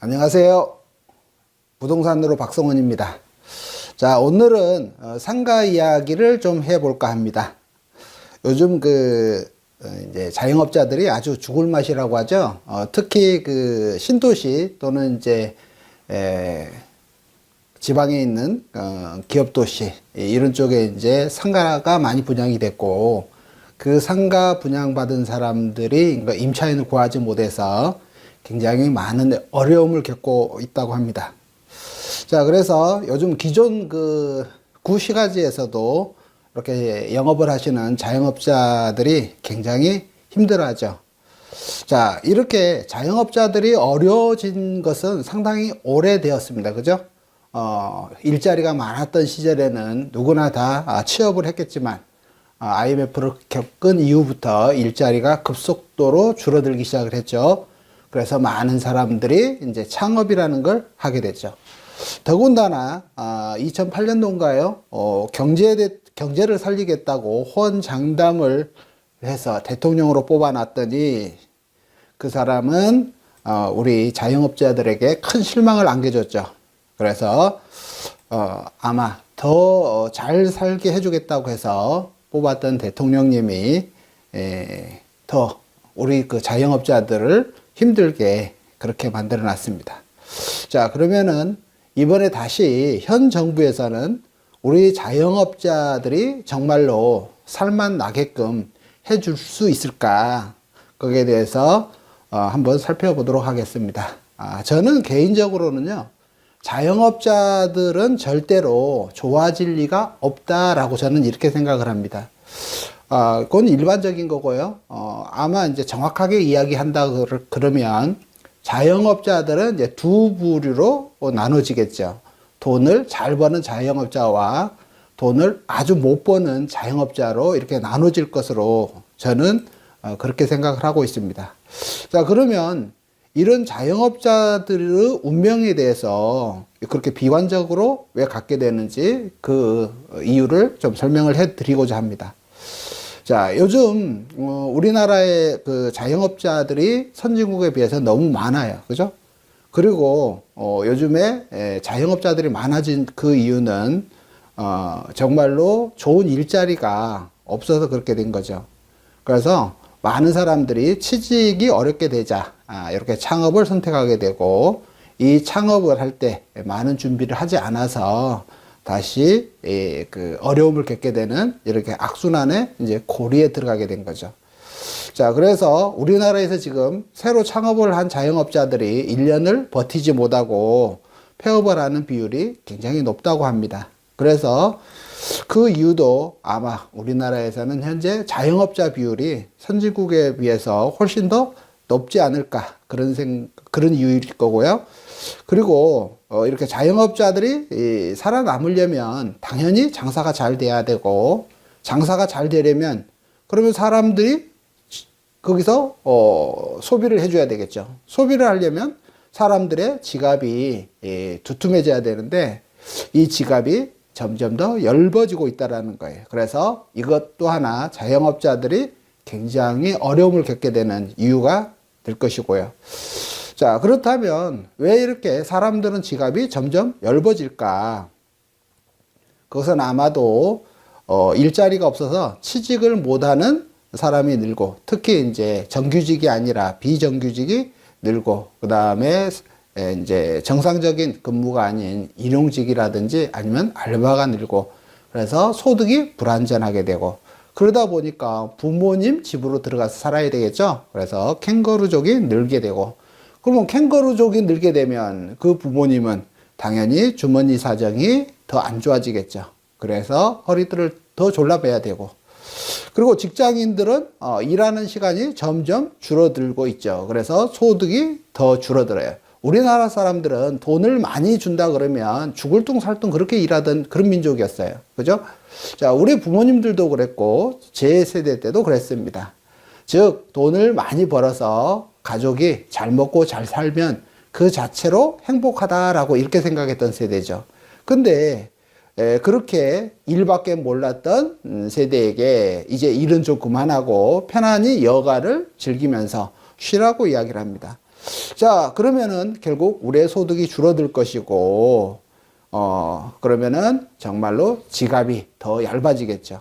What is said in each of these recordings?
안녕하세요. 부동산으로 박성원입니다. 자, 오늘은 어, 상가 이야기를 좀 해볼까 합니다. 요즘 그, 어, 이제 자영업자들이 아주 죽을 맛이라고 하죠. 어, 특히 그 신도시 또는 이제, 에, 지방에 있는 어, 기업 도시 이런 쪽에 이제 상가가 많이 분양이 됐고 그 상가 분양받은 사람들이 임차인을 구하지 못해서 굉장히 많은 어려움을 겪고 있다고 합니다. 자, 그래서 요즘 기존 그 구시가지에서도 이렇게 영업을 하시는 자영업자들이 굉장히 힘들어하죠. 자, 이렇게 자영업자들이 어려워진 것은 상당히 오래되었습니다. 그죠? 어, 일자리가 많았던 시절에는 누구나 다 아, 취업을 했겠지만, 아, IMF를 겪은 이후부터 일자리가 급속도로 줄어들기 시작을 했죠. 그래서 많은 사람들이 이제 창업이라는 걸 하게 됐죠. 더군다나, 아, 2008년도인가요? 어, 경제, 경제를 살리겠다고 호언장담을 해서 대통령으로 뽑아놨더니 그 사람은 어, 우리 자영업자들에게 큰 실망을 안겨줬죠. 그래서 어, 아마 더 잘 살게 해주겠다고 해서 뽑았던 대통령님이 에, 더 우리 그 자영업자들을 힘들게 그렇게 만들어 놨습니다. 자, 그러면은 이번에 다시 현 정부에서는 우리 자영업자들이 정말로 살만 나게끔 해줄 수 있을까? 거기에 대해서 어, 한번 살펴보도록 하겠습니다. 아, 저는 개인적으로는요, 자영업자들은 절대로 좋아질 리가 없다라고 저는 이렇게 생각을 합니다. 아, 그건 일반적인 거고요. 어, 아마 이제 정확하게 이야기한다 그러- 그러면 자영업자들은 이제 두 부류로 나눠지겠죠. 돈을 잘 버는 자영업자와 돈을 아주 못 버는 자영업자로 이렇게 나눠질 것으로 저는 어, 그렇게 생각을 하고 있습니다. 자, 그러면 이런 자영업자들의 운명에 대해서 그렇게 비관적으로 왜 갖게 되는지 그 이유를 좀 설명을 해 드리고자 합니다. 자, 요즘 어, 우리나라의 그 자영업자들이 선진국에 비해서 너무 많아요. 그죠? 그리고 어, 요즘에 에, 자영업자들이 많아진 그 이유는 어, 정말로 좋은 일자리가 없어서 그렇게 된 거죠. 그래서 많은 사람들이 취직이 어렵게 되자 아, 이렇게 창업을 선택하게 되고 이 창업을 할 때 많은 준비를 하지 않아서 다시 이, 그 어려움을 겪게 되는 이렇게 악순환의 이제 고리에 들어가게 된 거죠. 자, 그래서 우리나라에서 지금 새로 창업을 한 자영업자들이 1년을 버티지 못하고 폐업을 하는 비율이 굉장히 높다고 합니다. 그래서 그 이유도 아마 우리나라에서는 현재 자영업자 비율이 선진국에 비해서 훨씬 더 높지 않을까 그런 생 그런 이유일 거고요. 그리고 어, 이렇게 자영업자들이 이, 살아남으려면 당연히 장사가 잘 돼야 되고 장사가 잘 되려면 그러면 사람들이 거기서 어, 소비를 해줘야 되겠죠. 소비를 하려면 사람들의 지갑이 예, 두툼해져야 되는데 이 지갑이 점점 더 얇아지고 있다라는 거예요. 그래서 이것도 하나 자영업자들이 굉장히 어려움을 겪게 되는 이유가 될 것이고요. 자, 그렇다면 왜 이렇게 사람들은 지갑이 점점 얇아질까? 그것은 아마도 어, 일자리가 없어서 취직을 못하는 사람이 늘고 특히 이제 정규직이 아니라 비정규직이 늘고 그 다음에 이제 정상적인 근무가 아닌 일용직이라든지 아니면 알바가 늘고 그래서 소득이 불안전하게 되고 그러다 보니까 부모님 집으로 들어가서 살아야 되겠죠. 그래서 캥거루족이 늘게 되고 그러면 캥거루족이 늘게 되면 그 부모님은 당연히 주머니 사정이 더 안 좋아지겠죠. 그래서 허리들을 더 졸라매야 되고 그리고 직장인들은 어, 일하는 시간이 점점 줄어들고 있죠. 그래서 소득이 더 줄어들어요. 우리나라 사람들은 돈을 많이 준다 그러면 죽을 둥살둥 그렇게 일하던 그런 민족이었어요. 그죠? 자, 우리 부모님들도 그랬고, 제 세대 때도 그랬습니다. 즉, 돈을 많이 벌어서 가족이 잘 먹고 잘 살면 그 자체로 행복하다라고 이렇게 생각했던 세대죠. 근데, 에, 그렇게 일밖에 몰랐던 음, 세대에게 이제 일은 좀 그만하고 편안히 여가를 즐기면서 쉬라고 이야기를 합니다. 자, 그러면은 결국 우리의 소득이 줄어들 것이고, 어, 그러면은 정말로 지갑이 더 얇아지겠죠.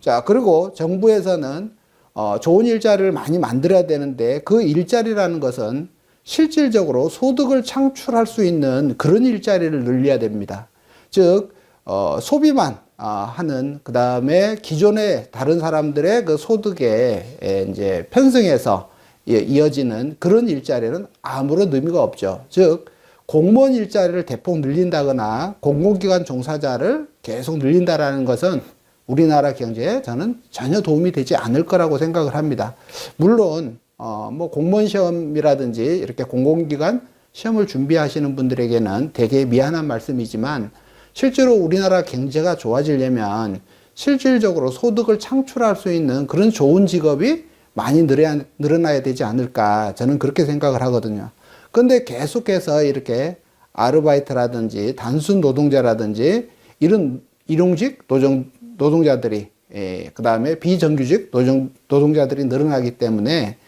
자, 그리고 정부에서는 어, 좋은 일자리를 많이 만들어야 되는데 그 일자리라는 것은 실질적으로 소득을 창출할 수 있는 그런 일자리를 늘려야 됩니다. 즉, 어, 소비만 아, 하는 그 다음에 기존의 다른 사람들의 그 소득에 에, 이제 편승해서 예, 이어지는 그런 일자리는 아무런 의미가 없죠. 즉, 공무원 일자리를 대폭 늘린다거나 공공기관 종사자를 계속 늘린다라는 것은 우리나라 경제에 저는 전혀 도움이 되지 않을 거라고 생각을 합니다. 물론, 어, 뭐 공무원 시험이라든지 이렇게 공공기관 시험을 준비하시는 분들에게는 되게 미안한 말씀이지만 실제로 우리나라 경제가 좋아지려면 실질적으로 소득을 창출할 수 있는 그런 좋은 직업이 많이 늘어야, 늘어나야 되지 않을까 저는 그렇게 생각을 하거든요. 근데 계속해서 이렇게 아르바이트라든지 단순 노동자라든지 이런 일용직 노동, 노동자들이 예, 그 다음에 비정규직 노동, 노동자들이 늘어나기 때문에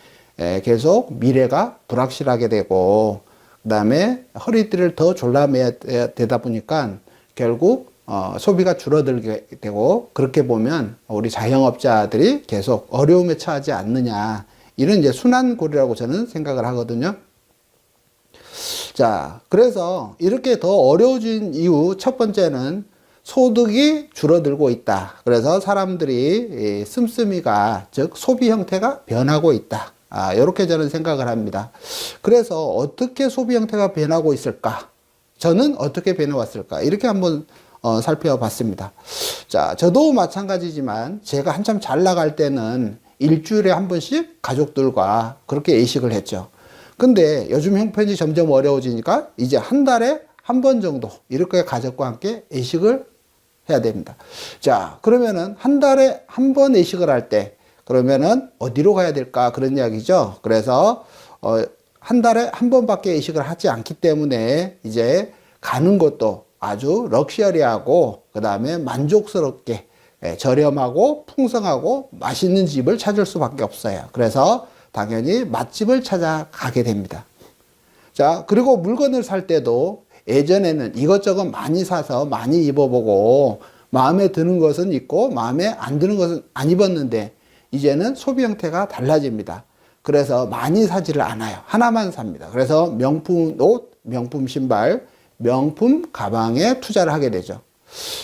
예, 계속 미래가 불확실하게 되고 그 다음에 허리띠를 더 졸라매야 되다 보니까 결국 어, 소비가 줄어들게 되고 그렇게 보면 우리 자영업자들이 계속 어려움에 처하지 않느냐 이런 이제 순환고리라고 저는 생각을 하거든요. 자, 그래서 이렇게 더 어려워진 이유 첫 번째는 소득이 줄어들고 있다. 그래서 사람들이 씀씀이가 즉 소비 형태가 변하고 있다. 아, 이렇게 저는 생각을 합니다. 그래서 어떻게 소비 형태가 변하고 있을까? 저는 어떻게 변해왔을까? 이렇게 한번 어, 살펴봤습니다. 자, 저도 마찬가지지만 제가 한참 잘 나갈 때는 일주일에 한 번씩 가족들과 그렇게 외식을 했죠. 근데 요즘 형편이 점점 어려워지니까 이제 한 달에 한 번 정도 이렇게 가족과 함께 외식을 해야 됩니다. 자, 그러면은 한 달에 한 번 외식을 할 때 그러면은 어디로 가야 될까 그런 이야기죠. 그래서 어, 한 달에 한 번밖에 외식을 하지 않기 때문에 이제 가는 것도 아주 럭셔리하고 그 다음에 만족스럽게 예, 저렴하고 풍성하고 맛있는 집을 찾을 수밖에 없어요. 그래서 당연히 맛집을 찾아가게 됩니다. 자, 그리고 물건을 살 때도 예전에는 이것저것 많이 사서 많이 입어보고 마음에 드는 것은 입고 마음에 안 드는 것은 안 입었는데 이제는 소비 형태가 달라집니다. 그래서 많이 사지를 않아요. 하나만 삽니다. 그래서 명품 옷, 명품 신발, 명품 가방에 투자를 하게 되죠.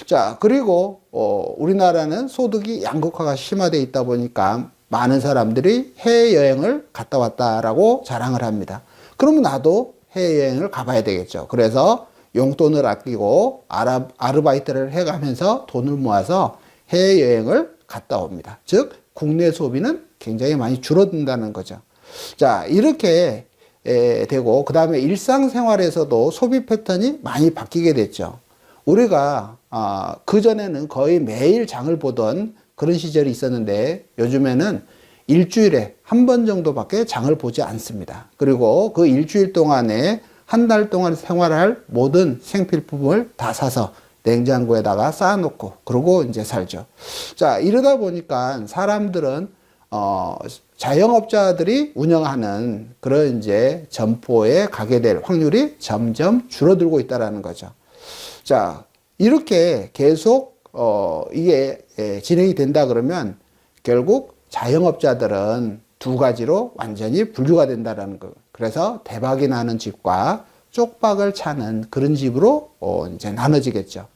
자, 그리고 어, 우리나라는 소득이 양극화가 심화되어 있다 보니까 많은 사람들이 해외여행을 갔다 왔다라고 자랑을 합니다. 그러면 나도 해외여행을 가봐야 되겠죠. 그래서 용돈을 아끼고 아르, 아르바이트를 해가면서 돈을 모아서 해외여행을 갔다 옵니다. 즉, 국내 소비는 굉장히 많이 줄어든다는 거죠. 자, 이렇게 에, 되고, 그 다음에 일상생활에서도 소비 패턴이 많이 바뀌게 됐죠. 우리가, 아, 그전에는 거의 매일 장을 보던 그런 시절이 있었는데, 요즘에는 일주일에 한 번 정도밖에 장을 보지 않습니다. 그리고 그 일주일 동안에 한 달 동안 생활할 모든 생필품을 다 사서 냉장고에다가 쌓아놓고 그러고 이제 살죠. 자 이러다 보니까 사람들은 어, 자영업자들이 운영하는 그런 이제 점포에 가게 될 확률이 점점 줄어들고 있다라는 거죠. 자 이렇게 계속 어, 이게 예, 진행이 된다 그러면 결국 자영업자들은 두 가지로 완전히 분류가 된다라는 거. 그래서 대박이 나는 집과 쪽박을 차는 그런 집으로 어, 이제 나눠지겠죠.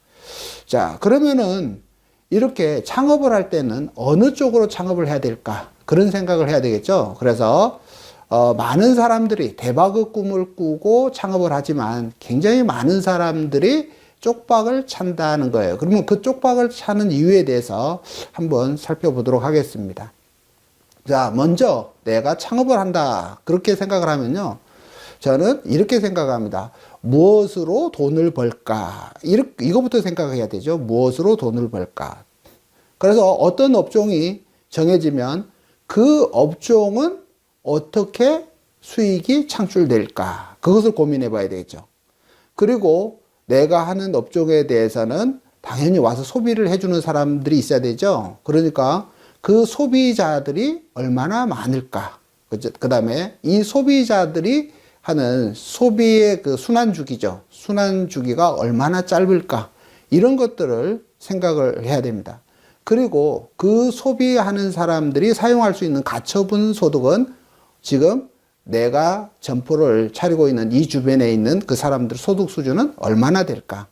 자, 그러면은 이렇게 창업을 할 때는 어느 쪽으로 창업을 해야 될까? 그런 생각을 해야 되겠죠. 그래서 어, 많은 사람들이 대박의 꿈을 꾸고 창업을 하지만 굉장히 많은 사람들이 쪽박을 찬다는 거예요. 그러면 그 쪽박을 차는 이유에 대해서 한번 살펴보도록 하겠습니다. 자, 먼저 내가 창업을 한다. 그렇게 생각을 하면요. 저는 이렇게 생각합니다. 무엇으로 돈을 벌까? 이렇게, 이거부터 생각해야 되죠. 무엇으로 돈을 벌까? 그래서 어떤 업종이 정해지면 그 업종은 어떻게 수익이 창출될까? 그것을 고민해 봐야 되겠죠. 그리고 내가 하는 업종에 대해서는 당연히 와서 소비를 해주는 사람들이 있어야 되죠. 그러니까 그 소비자들이 얼마나 많을까. 그 다음에 이 소비자들이 하는 소비의 그 순환 주기죠. 순환 주기가 얼마나 짧을까? 이런 것들을 생각을 해야 됩니다. 그리고 그 소비하는 사람들이 사용할 수 있는 가처분 소득은 지금 내가 점포를 차리고 있는 이 주변에 있는 그 사람들 소득 수준은 얼마나 될까?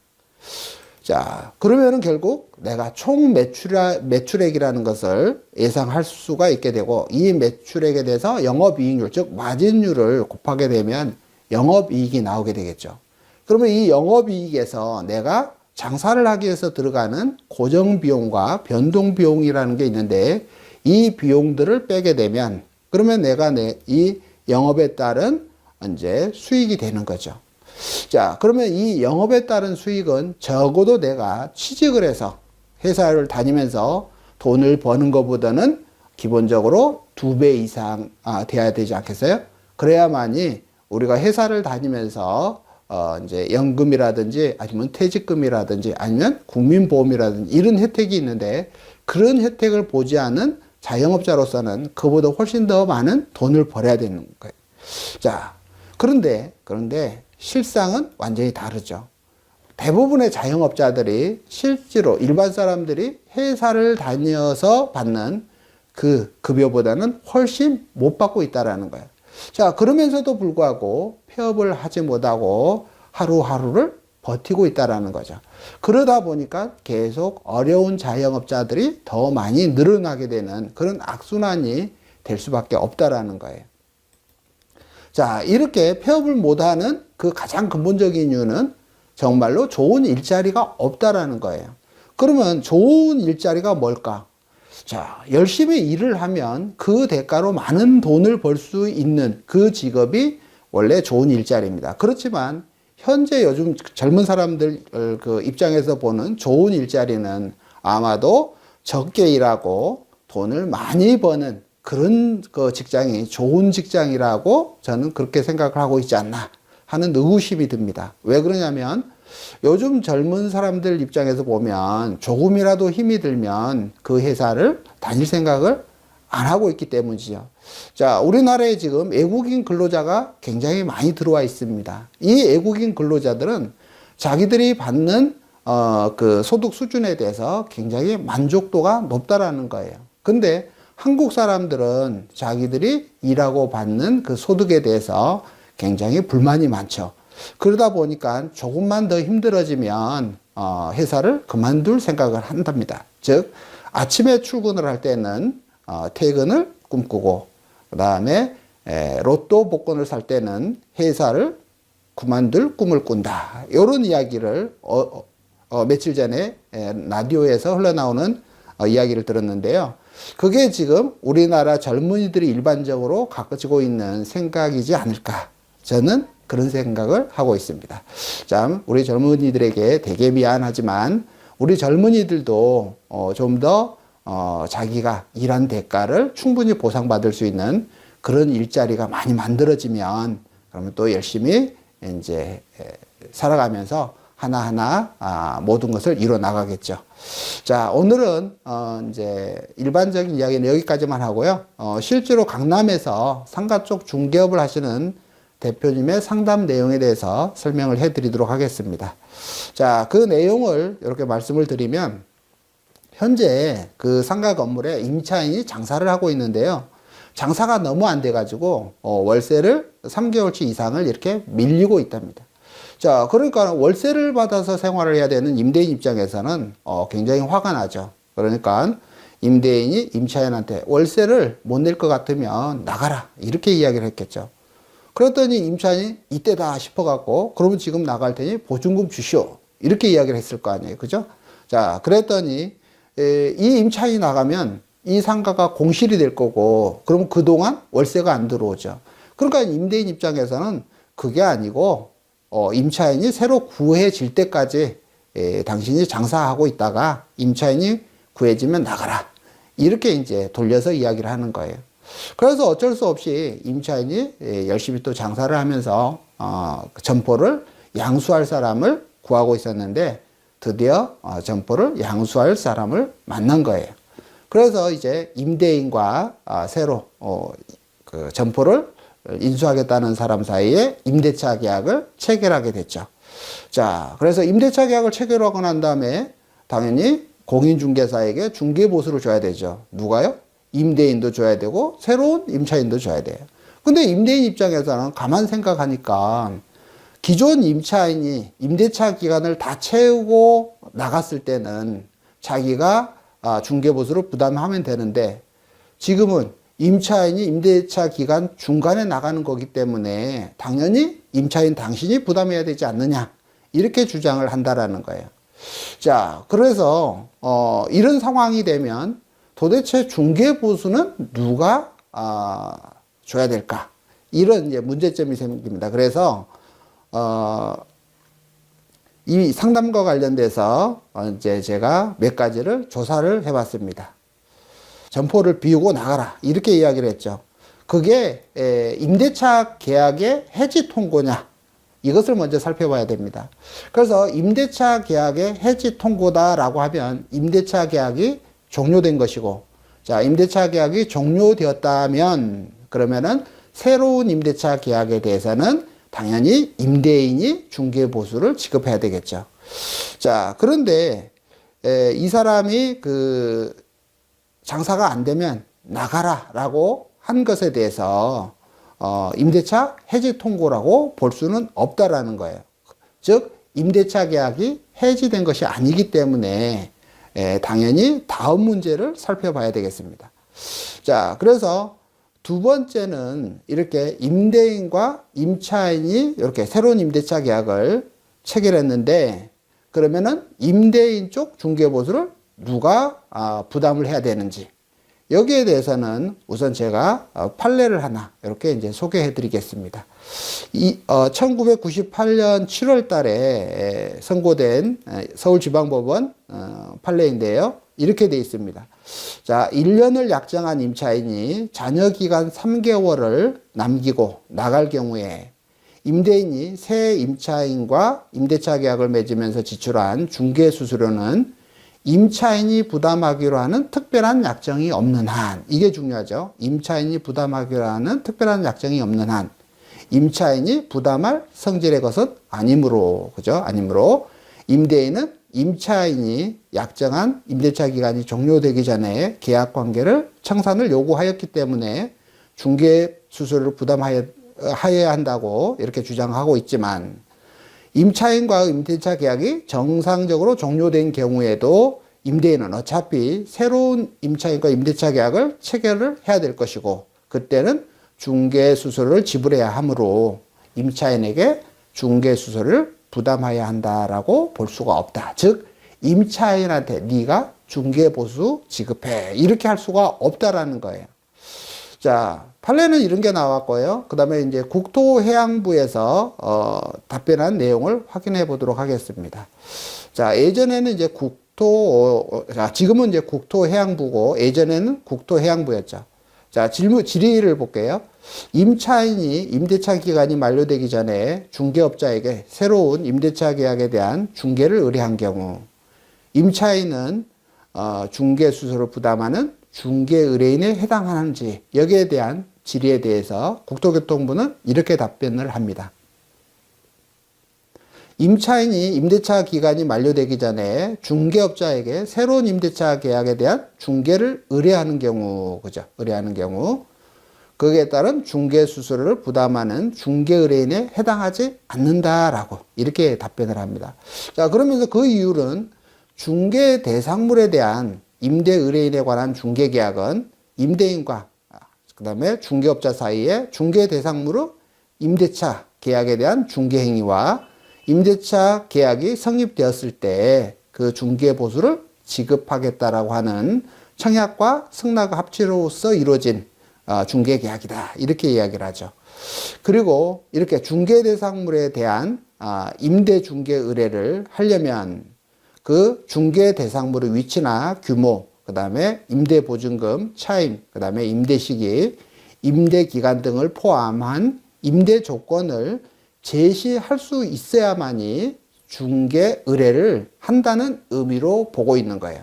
자, 그러면은 결국 내가 총 매출, 매출액이라는 것을 예상할 수가 있게 되고, 이 매출액에 대해서 영업이익률, 즉, 마진율을 곱하게 되면 영업이익이 나오게 되겠죠. 그러면 이 영업이익에서 내가 장사를 하기 위해서 들어가는 고정비용과 변동비용이라는 게 있는데, 이 비용들을 빼게 되면, 그러면 내가 내, 이 영업에 따른 이제 수익이 되는 거죠. 자, 그러면 이 영업에 따른 수익은 적어도 내가 취직을 해서 회사를 다니면서 돈을 버는 것보다는 기본적으로 두 배 이상 아, 돼야 되지 않겠어요? 그래야만이 우리가 회사를 다니면서 어, 이제 연금이라든지 아니면 퇴직금이라든지 아니면 국민보험이라든지 이런 혜택이 있는데 그런 혜택을 보지 않은 자영업자로서는 그보다 훨씬 더 많은 돈을 벌어야 되는 거예요. 자, 그런데, 그런데 실상은 완전히 다르죠. 대부분의 자영업자들이 실제로 일반 사람들이 회사를 다녀서 받는 그 급여보다는 훨씬 못 받고 있다라는 거예요. 자, 그러면서도 불구하고 폐업을 하지 못하고 하루하루를 버티고 있다라는 거죠. 그러다 보니까 계속 어려운 자영업자들이 더 많이 늘어나게 되는 그런 악순환이 될 수밖에 없다라는 거예요. 자, 이렇게 폐업을 못하는 그 가장 근본적인 이유는 정말로 좋은 일자리가 없다라는 거예요. 그러면 좋은 일자리가 뭘까? 자, 열심히 일을 하면 그 대가로 많은 돈을 벌 수 있는 그 직업이 원래 좋은 일자리입니다. 그렇지만 현재 요즘 젊은 사람들 그 입장에서 보는 좋은 일자리는 아마도 적게 일하고 돈을 많이 버는 그런 그 직장이 좋은 직장이라고 저는 그렇게 생각을 하고 있지 않나 하는 의구심이 듭니다. 왜 그러냐면 요즘 젊은 사람들 입장에서 보면 조금이라도 힘이 들면 그 회사를 다닐 생각을 안 하고 있기 때문이죠. 자, 우리나라에 지금 외국인 근로자가 굉장히 많이 들어와 있습니다. 이 외국인 근로자들은 자기들이 받는 어, 그 소득 수준에 대해서 굉장히 만족도가 높다라는 거예요. 근데 한국 사람들은 자기들이 일하고 받는 그 소득에 대해서 굉장히 불만이 많죠. 그러다 보니까 조금만 더 힘들어지면 어, 회사를 그만둘 생각을 한답니다. 즉 아침에 출근을 할 때는 어, 퇴근을 꿈꾸고 그 다음에 로또 복권을 살 때는 회사를 그만둘 꿈을 꾼다. 이런 이야기를 어, 어, 어, 며칠 전에 에, 라디오에서 흘러나오는 어, 이야기를 들었는데요. 그게 지금 우리나라 젊은이들이 일반적으로 가지고 있는 생각이지 않을까. 저는 그런 생각을 하고 있습니다. 참, 우리 젊은이들에게 되게 미안하지만, 우리 젊은이들도 어, 좀더 어, 자기가 일한 대가를 충분히 보상받을 수 있는 그런 일자리가 많이 만들어지면, 그러면 또 열심히 이제 살아가면서 하나하나 아, 모든 것을 이뤄 나가겠죠. 자, 오늘은 어, 이제 일반적인 이야기는 여기까지만 하고요. 어, 실제로 강남에서 상가 쪽 중개업을 하시는 대표님의 상담 내용에 대해서 설명을 해 드리도록 하겠습니다. 자, 그 내용을 이렇게 말씀을 드리면 현재 그 상가 건물에 임차인이 장사를 하고 있는데요. 장사가 너무 안 돼가지고 어, 월세를 3개월치 이상을 이렇게 밀리고 있답니다. 자, 그러니까 월세를 받아서 생활을 해야 되는 임대인 입장에서는 어, 굉장히 화가 나죠. 그러니까 임대인이 임차인한테 월세를 못 낼 것 같으면 나가라 이렇게 이야기를 했겠죠. 그랬더니 임차인이 이때다 싶어갖고 그러면 지금 나갈 테니 보증금 주시오 이렇게 이야기를 했을 거 아니에요, 그죠? 자, 그랬더니 에, 이 임차인이 나가면 이 상가가 공실이 될 거고 그러면 그동안 월세가 안 들어오죠. 그러니까 임대인 입장에서는 그게 아니고 어, 임차인이 새로 구해질 때까지 에, 당신이 장사하고 있다가 임차인이 구해지면 나가라. 이렇게 이제 돌려서 이야기를 하는 거예요. 그래서 어쩔 수 없이 임차인이 에, 열심히 또 장사를 하면서 어, 그 점포를 양수할 사람을 구하고 있었는데 드디어 어, 점포를 양수할 사람을 만난 거예요. 그래서 이제 임대인과 아, 새로 어, 그 점포를 인수하겠다는 사람 사이에 임대차 계약을 체결하게 됐죠. 자, 그래서 임대차 계약을 체결하고 난 다음에 당연히 공인중개사에게 중개보수를 줘야 되죠. 누가요? 임대인도 줘야 되고 새로운 임차인도 줘야 돼요. 근데 임대인 입장에서는 가만 생각하니까 기존 임차인이 임대차 기간을 다 채우고 나갔을 때는 자기가 아, 중개보수를 부담하면 되는데 지금은 임차인이 임대차 기간 중간에 나가는 거기 때문에 당연히 임차인 당신이 부담해야 되지 않느냐 이렇게 주장을 한다라는 거예요. 자, 그래서 어, 이런 상황이 되면 도대체 중개 보수는 누가 아, 줘야 될까? 이런 이제 문제점이 생깁니다. 그래서 어, 이 상담과 관련돼서 어, 이제 제가 몇 가지를 조사를 해봤습니다. 점포를 비우고 나가라 이렇게 이야기를 했죠. 그게 에, 임대차 계약의 해지 통고냐 이것을 먼저 살펴봐야 됩니다. 그래서 임대차 계약의 해지 통고다라고 하면 임대차 계약이 종료된 것이고 자 임대차 계약이 종료되었다면 그러면은 새로운 임대차 계약에 대해서는 당연히 임대인이 중개 보수를 지급해야 되겠죠. 자 그런데 에, 이 사람이 그 장사가 안 되면 나가라라고 한 것에 대해서 어, 임대차 해지 통고라고 볼 수는 없다라는 거예요. 즉 임대차 계약이 해지된 것이 아니기 때문에 에, 당연히 다음 문제를 살펴봐야 되겠습니다. 자, 그래서 두 번째는 이렇게 임대인과 임차인이 이렇게 새로운 임대차 계약을 체결했는데 그러면은 임대인 쪽 중개보수를 누가 아, 부담을 해야 되는지 여기에 대해서는 우선 제가 어, 판례를 하나 이렇게 이제 소개해 드리겠습니다. 이, 어, 1998년 7월 달에 에, 선고된 에, 서울지방법원 어, 판례인데요. 이렇게 돼 있습니다. 자, 1년을 약정한 임차인이 잔여 기간 3개월을 남기고 나갈 경우에 임대인이 새 임차인과 임대차 계약을 맺으면서 지출한 중개 수수료는 임차인이 부담하기로 하는 특별한 약정이 없는 한 이게 중요하죠. 임차인이 부담하기로 하는 특별한 약정이 없는 한 임차인이 부담할 성질의 것은 아니므로 그죠? 아니므로 임대인은 임차인이 약정한 임대차 기간이 종료되기 전에 계약 관계를 청산을 요구하였기 때문에 중개 수수료를 부담하여야 한다고 이렇게 주장하고 있지만 임차인과 임대차 계약이 정상적으로 종료된 경우에도 임대인은 어차피 새로운 임차인과 임대차 계약을 체결을 해야 될 것이고 그때는 중개 수수료를 지불해야 하므로 임차인에게 중개 수수료를 부담해야 한다라고 볼 수가 없다. 즉 임차인한테 네가 중개 보수 지급해 이렇게 할 수가 없다라는 거예요. 자, 판례는 이런 게 나왔고요. 그 다음에 이제 국토해양부에서, 어, 답변한 내용을 확인해 보도록 하겠습니다. 자, 예전에는 이제 국토, 어, 자, 지금은 이제 국토해양부고, 예전에는 국토해양부였죠. 자, 질문, 질의를 볼게요. 임차인이 임대차 기간이 만료되기 전에 중개업자에게 새로운 임대차 계약에 대한 중개를 의뢰한 경우, 임차인은, 어, 중개 수수를 부담하는 중개 의뢰인에 해당하는지 여기에 대한 질의에 대해서 국토교통부는 이렇게 답변을 합니다. 임차인이 임대차 기간이 만료되기 전에 중개업자에게 새로운 임대차 계약에 대한 중개를 의뢰하는 경우, 그죠? 의뢰하는 경우, 거기에 따른 중개 수수료를 부담하는 중개 의뢰인에 해당하지 않는다라고 이렇게 답변을 합니다. 자, 그러면서 그 이유는 중개 대상물에 대한 임대 의뢰인에 관한 중개 계약은 임대인과 그다음에 중개업자 사이에 중개 대상물의 임대차 계약에 대한 중개 행위와 임대차 계약이 성립되었을 때 그 중개 보수를 지급하겠다라고 하는 청약과 승낙의 합치로서 이루어진 어, 중개 계약이다 이렇게 이야기를 하죠. 그리고 이렇게 중개 대상물에 대한 아, 임대 중개 의뢰를 하려면 그 중개 대상물의 위치나 규모, 그 다음에 임대 보증금, 차임, 그 다음에 임대 시기, 임대 기간 등을 포함한 임대 조건을 제시할 수 있어야만이 중개 의뢰를 한다는 의미로 보고 있는 거예요.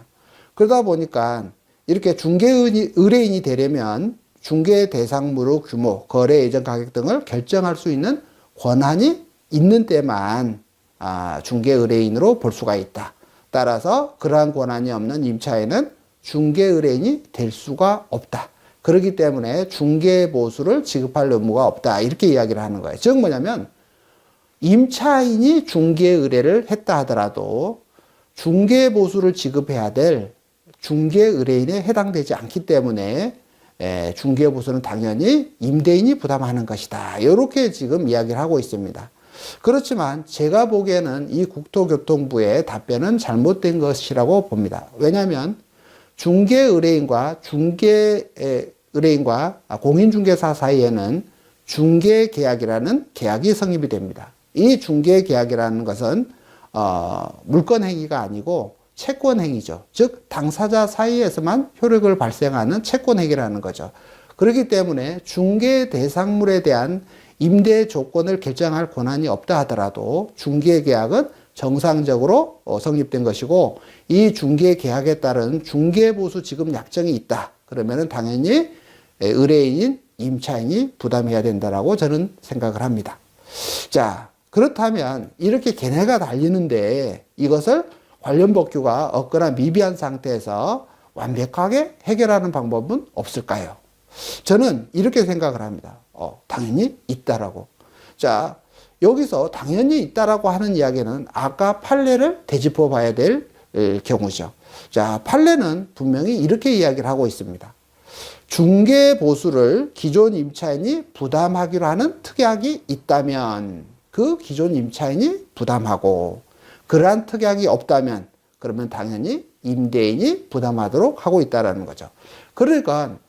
그러다 보니까 이렇게 중개 의뢰인이 되려면 중개 대상물의 규모, 거래 예정 가격 등을 결정할 수 있는 권한이 있는 때만 아, 중개 의뢰인으로 볼 수가 있다. 따라서 그러한 권한이 없는 임차인은 중개 의뢰인이 될 수가 없다. 그렇기 때문에 중개 보수를 지급할 의무가 없다. 이렇게 이야기를 하는 거예요. 즉 뭐냐면 임차인이 중개 의뢰를 했다 하더라도 중개 보수를 지급해야 될 중개 의뢰인에 해당되지 않기 때문에 에, 중개 보수는 당연히 임대인이 부담하는 것이다. 이렇게 지금 이야기를 하고 있습니다. 그렇지만 제가 보기에는 이 국토교통부의 답변은 잘못된 것이라고 봅니다. 왜냐하면 중개 의뢰인과 중개 에, 의뢰인과 아, 공인중개사 사이에는 중개 계약이라는 계약이 성립이 됩니다. 이 중개 계약이라는 것은 어, 물건 행위가 아니고 채권 행위죠. 즉 당사자 사이에서만 효력을 발생하는 채권 행위라는 거죠. 그렇기 때문에 중개 대상물에 대한 임대 조건을 결정할 권한이 없다 하더라도 중개 계약은 정상적으로 어, 성립된 것이고 이 중개 계약에 따른 중개 보수 지급 약정이 있다. 그러면은 당연히 에, 의뢰인인 임차인이 부담해야 된다라고 저는 생각을 합니다. 자, 그렇다면 이렇게 걔네가 달리는데 이것을 관련 법규가 없거나 미비한 상태에서 완벽하게 해결하는 방법은 없을까요? 저는 이렇게 생각을 합니다. 어, 당연히 있다라고. 자, 여기서 당연히 있다라고 하는 이야기는 아까 판례를 되짚어 봐야 될 에, 경우죠. 자, 판례는 분명히 이렇게 이야기를 하고 있습니다. 중개 보수를 기존 임차인이 부담하기로 하는 특약이 있다면 그 기존 임차인이 부담하고 그러한 특약이 없다면 그러면 당연히 임대인이 부담하도록 하고 있다라는 거죠. 그러니까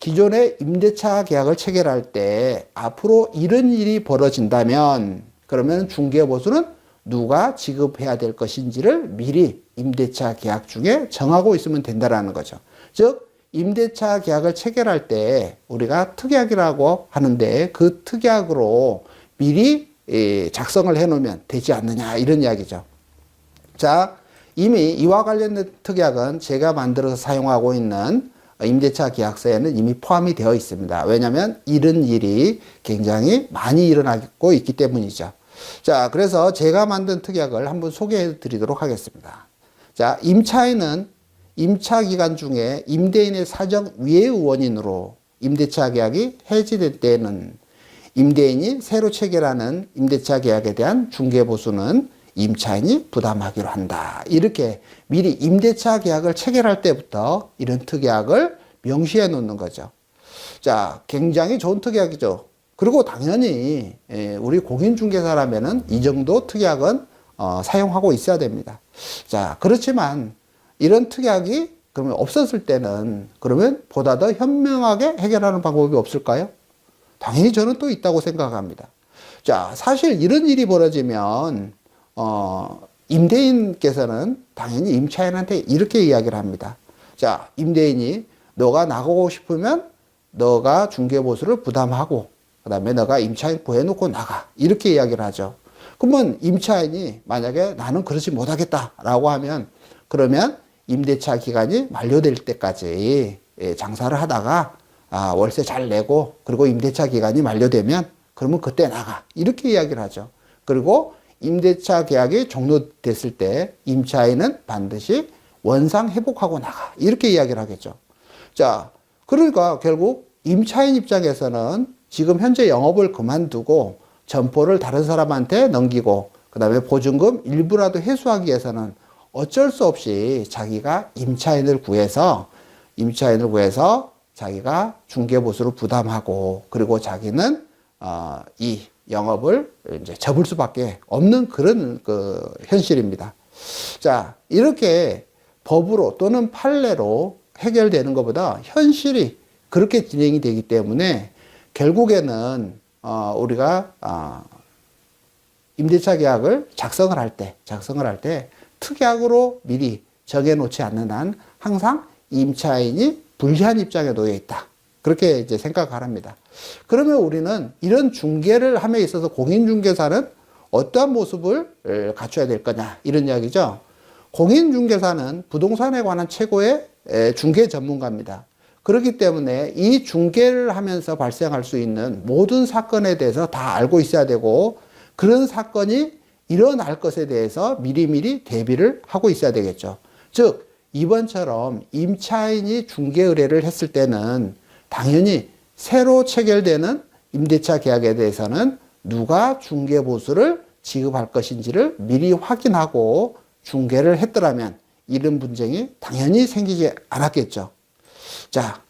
기존의 임대차 계약을 체결할 때 앞으로 이런 일이 벌어진다면 그러면 중개보수는 누가 지급해야 될 것인지를 미리 임대차 계약 중에 정하고 있으면 된다라는 거죠. 즉 임대차 계약을 체결할 때 우리가 특약이라고 하는데 그 특약으로 미리 예, 작성을 해 놓으면 되지 않느냐 이런 이야기죠. 자, 이미 이와 관련된 특약은 제가 만들어서 사용하고 있는 임대차 계약서에는 이미 포함이 되어 있습니다. 왜냐하면 이런 일이 굉장히 많이 일어나고 있기 때문이죠. 자, 그래서 제가 만든 특약을 한번 소개해 드리도록 하겠습니다. 자, 임차인은 임차 기간 중에 임대인의 사정 위의 원인으로 임대차 계약이 해지될 때는 임대인이 새로 체결하는 임대차 계약에 대한 중개보수는 임차인이 부담하기로 한다. 이렇게 미리 임대차 계약을 체결할 때부터 이런 특약을 명시해 놓는 거죠. 자, 굉장히 좋은 특약이죠. 그리고 당연히 예, 우리 공인중개사라면은 이 정도 특약은 어, 사용하고 있어야 됩니다. 자, 그렇지만 이런 특약이 그러면 없었을 때는 그러면 보다 더 현명하게 해결하는 방법이 없을까요? 당연히 저는 또 있다고 생각합니다. 자, 사실 이런 일이 벌어지면 어, 임대인께서는 당연히 임차인한테 이렇게 이야기를 합니다. 자, 임대인이 너가 나가고 싶으면 너가 중개보수를 부담하고 그 다음에 너가 임차인 구해놓고 나가. 이렇게 이야기를 하죠. 그러면 임차인이 만약에 나는 그러지 못하겠다라고 하면 그러면 임대차 기간이 만료될 때까지 예, 장사를 하다가 아, 월세 잘 내고 그리고 임대차 기간이 만료되면 그러면 그때 나가. 이렇게 이야기를 하죠. 그리고 임대차 계약이 종료됐을 때 임차인은 반드시 원상 회복하고 나가. 이렇게 이야기를 하겠죠. 자, 그러니까 결국 임차인 입장에서는 지금 현재 영업을 그만두고 점포를 다른 사람한테 넘기고 그다음에 보증금 일부라도 회수하기 위해서는 어쩔 수 없이 자기가 임차인을 구해서 임차인을 구해서 자기가 중개보수를 부담하고 그리고 자기는 어, 이 영업을 이제 접을 수밖에 없는 그런 그 현실입니다. 자, 이렇게 법으로 또는 판례로 해결되는 것보다 현실이 그렇게 진행이 되기 때문에 결국에는 어, 우리가 어, 임대차 계약을 작성을 할 때, 작성을 할 때 특약으로 미리 정해놓지 않는 한 항상 임차인이 불리한 입장에 놓여 있다. 그렇게 이제 생각을 합니다. 그러면 우리는 이런 중개를 함에 있어서 공인중개사는 어떠한 모습을 갖춰야 될 거냐 이런 이야기죠. 공인중개사는 부동산에 관한 최고의 중개 전문가입니다. 그렇기 때문에 이 중개를 하면서 발생할 수 있는 모든 사건에 대해서 다 알고 있어야 되고 그런 사건이 일어날 것에 대해서 미리미리 대비를 하고 있어야 되겠죠. 즉, 이번처럼 임차인이 중개 의뢰를 했을 때는 당연히 새로 체결되는 임대차 계약에 대해서는 누가 중개 보수를 지급할 것인지를 미리 확인하고 중개를 했더라면 이런 분쟁이 당연히 생기지 않았겠죠. 자,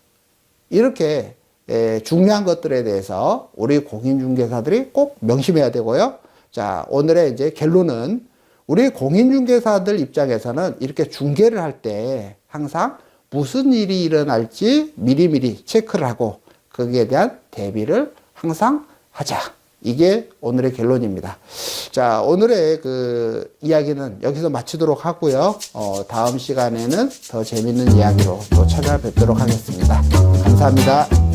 이렇게 에, 중요한 것들에 대해서 우리 공인중개사들이 꼭 명심해야 되고요. 자, 오늘의 이제 결론은 우리 공인중개사들 입장에서는 이렇게 중개를 할 때 항상 무슨 일이 일어날지 미리미리 체크를 하고 거기에 대한 대비를 항상 하자. 이게 오늘의 결론입니다. 자, 오늘의 그 이야기는 여기서 마치도록 하고요. 어, 다음 시간에는 더 재밌는 이야기로 또 찾아뵙도록 하겠습니다. 감사합니다.